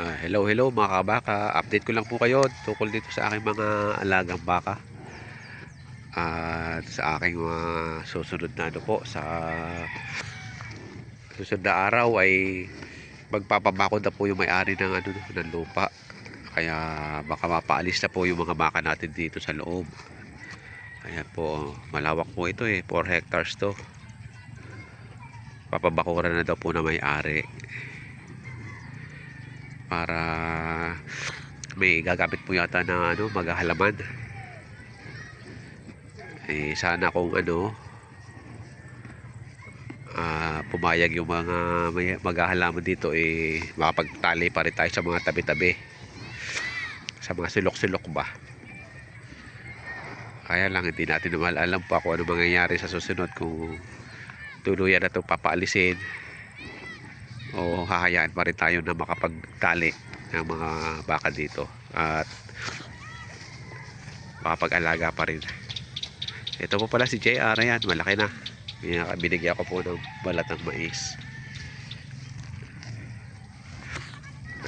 Ah, hello, hello mga kabaka. Update ko lang po kayo tungkol dito sa aking mga alagang baka. At sa aking mga susunod na ano po sa susunod na araw ay magpapabakod na po yung may-ari ng ano ng lupa. Kaya baka mapaalis na po yung mga baka natin dito sa loob. Ayan po, malawak po ito eh, 4 hectares to. Papabakuran na daw po na may-ari para may gagamit po yata na ano, maghahalaman. Eh, sana kung ano, ah, pumayag yung mga may maghahalaman dito, eh, makapagtali pa rin tayo sa mga tabi-tabi. Sa mga sulok-sulok ba. Kaya lang, hindi natin naman alam pa kung ano mangyayari sa susunod kung tuluyan na ito papaalisin o hahayaan pa rin tayo na makapagtali ng mga baka dito. At makapag-alaga pa rin. Ito po pala si JR yan malaki na. Bin- binigyan ko po ng balat ng mais.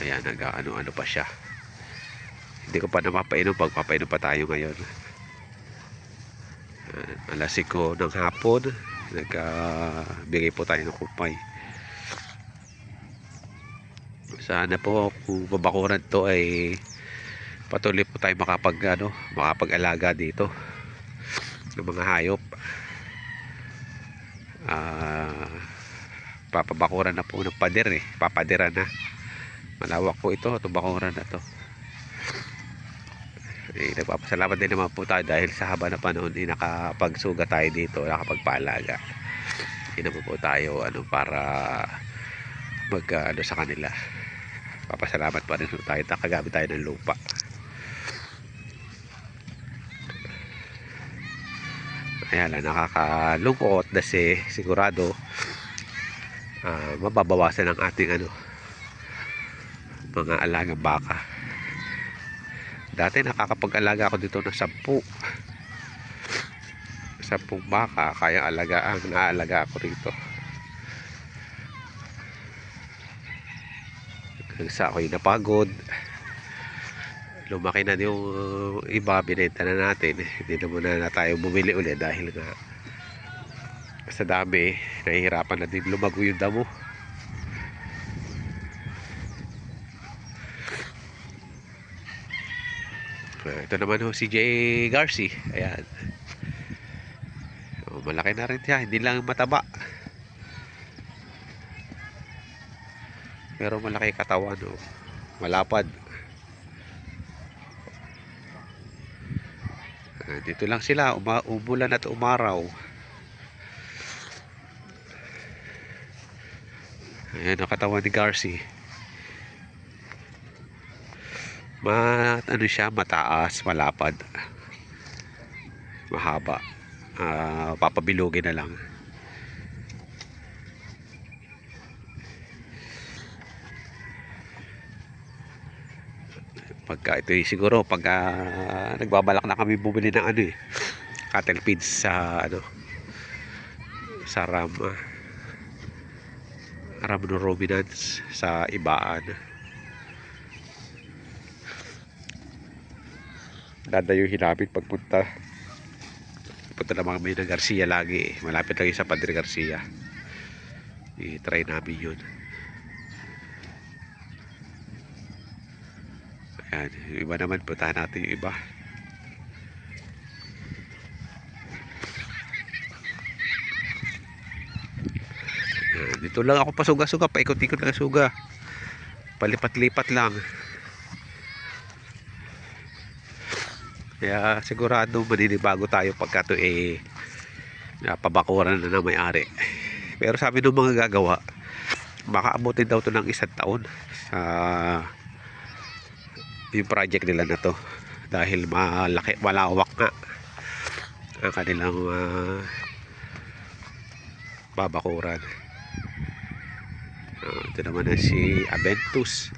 Ayan nag ano ano pa siya. Hindi ko pa napapainom pagpapainom pa tayo ngayon. Alas 5 ng hapon. Nagbigay po tayo ng kupay sana po kung babakuran to ay patuloy po tayo makapag ano, makapag-alaga dito ng mga hayop. Ah papabakuran na po ng pader eh. Papadiran na. Malawak po ito itong bakuran na to. Eh, nagpapasalamat din naman po tayo dahil sa haba na panahon eh, nakapagsuga tayo dito nakapagpaalaga. Hindi naman po tayo ano para mag ah, ano sa kanila papasalamat pa rin tayo. Nakagamit tayo ng lupa. Ayan lang nakakalungkot kasi sigurado ah, mababawasan ang ating ano mga alagang baka. Dati nakakapag-alaga ako dito ng sampu. Sampung baka kaya alagaan naalaga ako rito sa ako'y napagod lumaki na yung uh, iba binenta na natin. Hindi na muna na tayo bumili ulit dahil nga sa dami nahihirapan na din lumago yung damo. Ito naman ho si Jay Garci ayan. Oh, malaki na rin siya. Hindi lang mataba pero malaki katawan oh. malapad. Ah, dito lang sila. Uma umulan at umaraw. Ayan ang katawan ni Garci. Ma ano siya? Mataas malapad. Mahaba. Ah, papabilugin na lang pagka ito eh, siguro pagka nagbabalak na kami bumili ng ano eh cattle feeds sa ano sa ram ah, ram no ruminants sa ibaan. Dadayuhin namin pagpunta. Punta na mga ng Garcia lagi eh. malapit lang sa Padre Garcia. I-try namin yun Ayan, yung iba naman, puntahan natin yung iba. Ayan, dito lang ako pasuga-suga, paikot-ikot lang suga. Palipat-lipat lang. Kaya sigurado maninibago tayo pagka ito eh napabakuran na ng may-ari. Pero sabi ng mga gagawa, baka abutin daw to ng isang taon sa yung project nila na to. Dahil malaki malawak nga. Ang kanilang uh, babakuran. Uh, ito naman na si Aventus.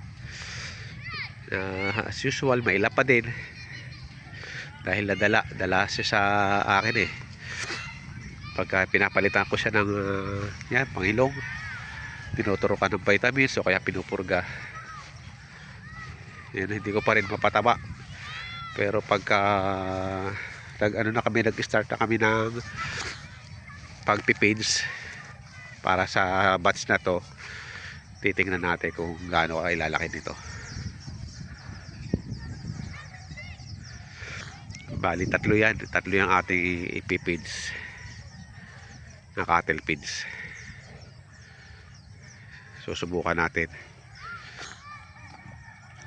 Uh, as usual maila pa din. Dahil nadala dala siya sa akin eh. Pagka pinapalitan ko siya ng uh, yan, pangilong. Tinuturukan ng vitamins o kaya pinupurga Yan, hindi ko pa rin mapataba. Pero pagka nag ano na kami, nag-start na kami ng pagpipage para sa batch na to, titingnan natin kung gaano kailalaki nito. Bali, tatlo yan. Tatlo yung ating ipipids. Na cattle feeds. Susubukan natin.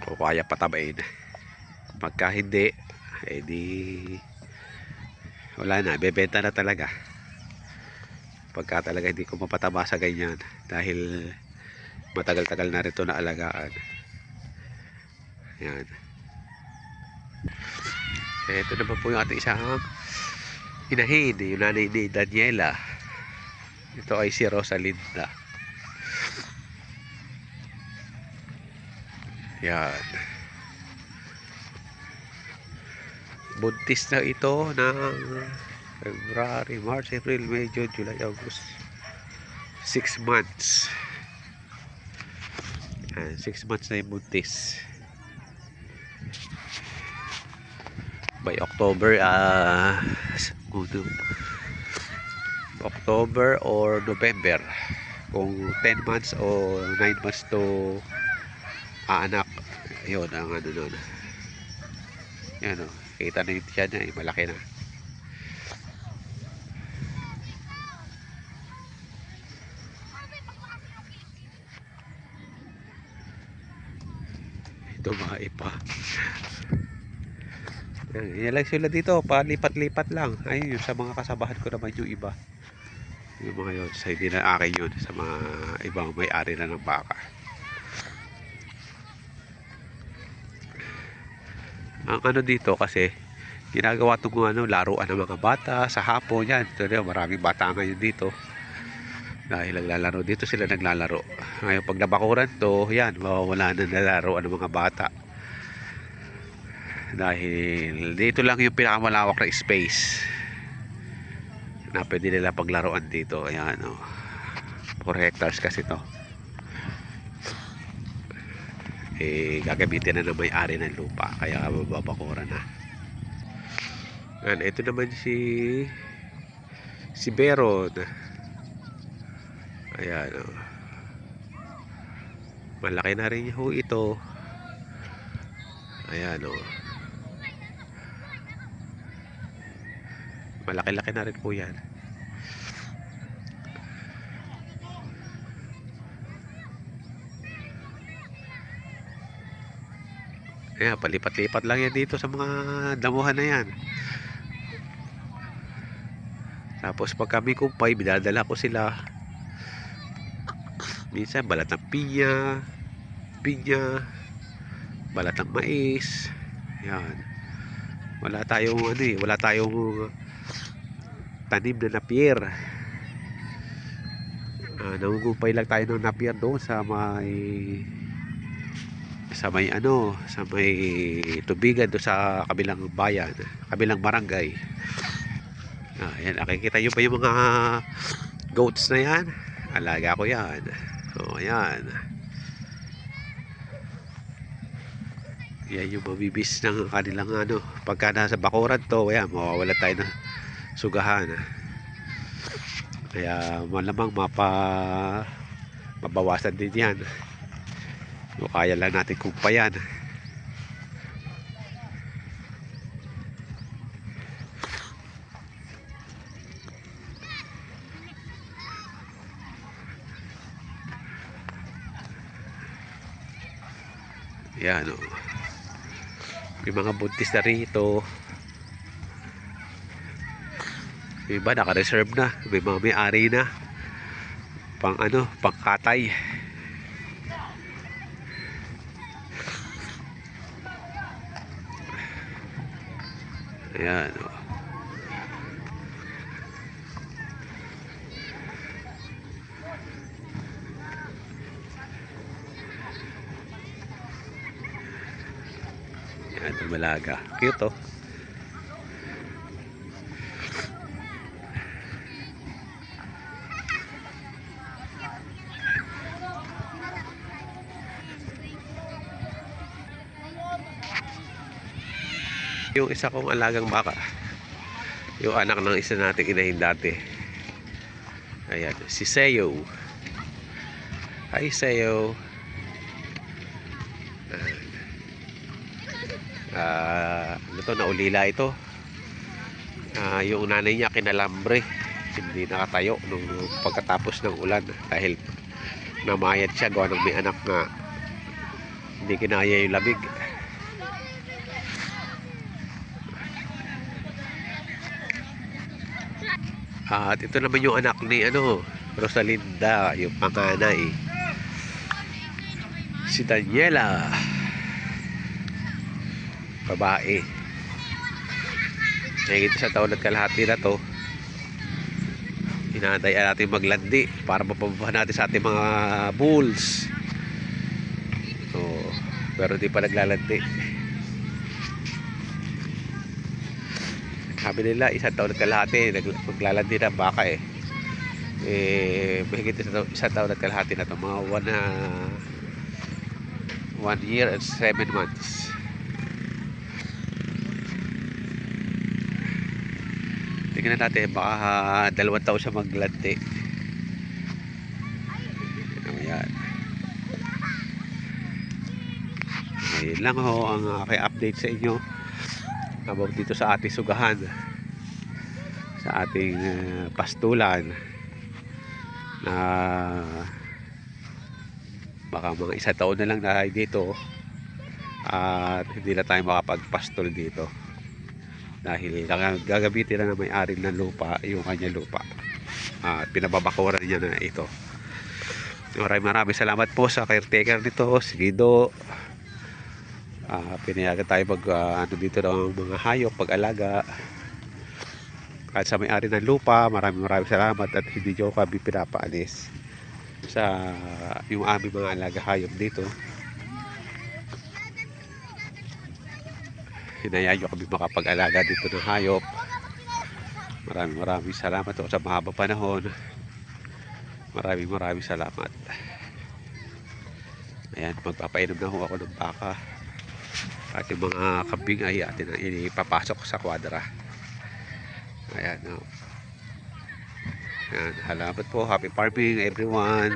Kung kaya patabain. Pagka hindi, eh di wala na, bebenta na talaga. Pagka talaga hindi ko mapataba sa ganyan dahil matagal-tagal na rito na alagaan. Yan. Eh, ito naman po yung ating isang inahin, yung nanay ni Daniela. Ito ay si Rosalinda. Yan. Buntis na ito ng February, March, April, May, June, July, August. 6 months. Yan, 6 months na yung buntis. by October ah uh, October or November kung 10 months o 9 months to aanak yun ang ano nun yan o kita na yung tiyan niya eh, malaki na ipa yan, yan lang sila dito, palipat-lipat lang. Ayun yun, sa mga kasabahan ko naman yung iba. Yung mga yun, sa hindi na akin yun, sa mga ibang may-ari na ng baka. Ang ano dito kasi, ginagawa itong ano, laruan ng mga bata sa hapon yan. Ito na, maraming bata ngayon dito. Dahil naglalaro dito sila naglalaro. Ngayon pag nabakuran to, yan, mawawala na nalaroan ng mga bata dahil dito lang yung pinakamalawak na space na pwede nila paglaruan dito ayan o oh. 4 hectares kasi to eh gagamitin na ng may-ari ng lupa kaya mababakura na and ito naman si si Beron ayan oh. malaki na rin ho ito ayan o oh. malaki-laki na rin po yan Ayan, palipat-lipat lang yan dito sa mga damuhan na yan. Tapos pag kami kumpay, binadala ko sila. Minsan balat ng pinya, pinya, balat ng mais. Yan. Wala tayong ano eh, wala tayong tanim na napier uh, nangugumpay lang tayo ng napier doon sa may sa may ano sa may tubigan doon sa kabilang bayan kabilang barangay. Ah, yan nakikita nyo pa yung mga goats na yan? Alaga ko yan. O oh, yan yung mabibis ng kanilang ano. Pagka nasa bakuran to yan mawawala tayo na sugahan. Kaya malamang mapa mabawasan din yan o kaya lang natin kumpayan yan o may mga buntis na rito Yung iba naka-reserve na. May mga may-ari na. Pang ano, pang katay. Ayan. Oh. Yan, tumalaga. Cute oh. Yung isa kong alagang baka. Yung anak ng isa nating inahin dati. Ayan, si Seo. Hi, Seo. Ayan. Ah, ano to, naulila ito. Ah, yung nanay niya kinalambre. Hindi nakatayo nung pagkatapos ng ulan dahil namayat siya gawa ng may anak na hindi kinaya yung labig. At ito naman yung anak ni ano, Rosalinda, yung panganay. Si Daniela. Babae. Ngayon sa taon at kalahati na to. Hinahantay natin maglandi para mapababa natin sa ating mga bulls. So, pero di pa naglalandi. Sabi nila, isang taon at kalahati, maglalandi na baka eh. Eh, mahigit isang taon, isang taon at kalahati na to. Mga one, na one year and seven months. Tingnan natin, baka ah, dalawang taon siya maglandi. Ayan. Ngayon lang ho ang aking update sa inyo about dito sa ating sugahan. Sa ating eh, pastulan. Na baka mga isa taon na lang na dito at hindi na tayo makapagpastol dito. Dahil gag- gagamitin na ng may-ari ng lupa yung kanya lupa. At pinababakuran niya na ito. Maraming maraming salamat po sa caretaker nito si Guido Ah, pinayagan tayo mag ah, ano dito ng mga hayop pag-alaga kahit sa may-ari ng lupa maraming maraming salamat at hindi nyo kami pinapaalis sa yung aming mga alaga hayop dito. Hinayaan nyo kami makapag-alaga dito ng hayop. Maraming maraming salamat sa mahabang panahon. Maraming maraming salamat. Ayan magpapainom na ho ako ng baka at yung mga kambing ay atin ang ipapasok sa kwadra. Ayan oh. ayan, salamat po. Happy farming everyone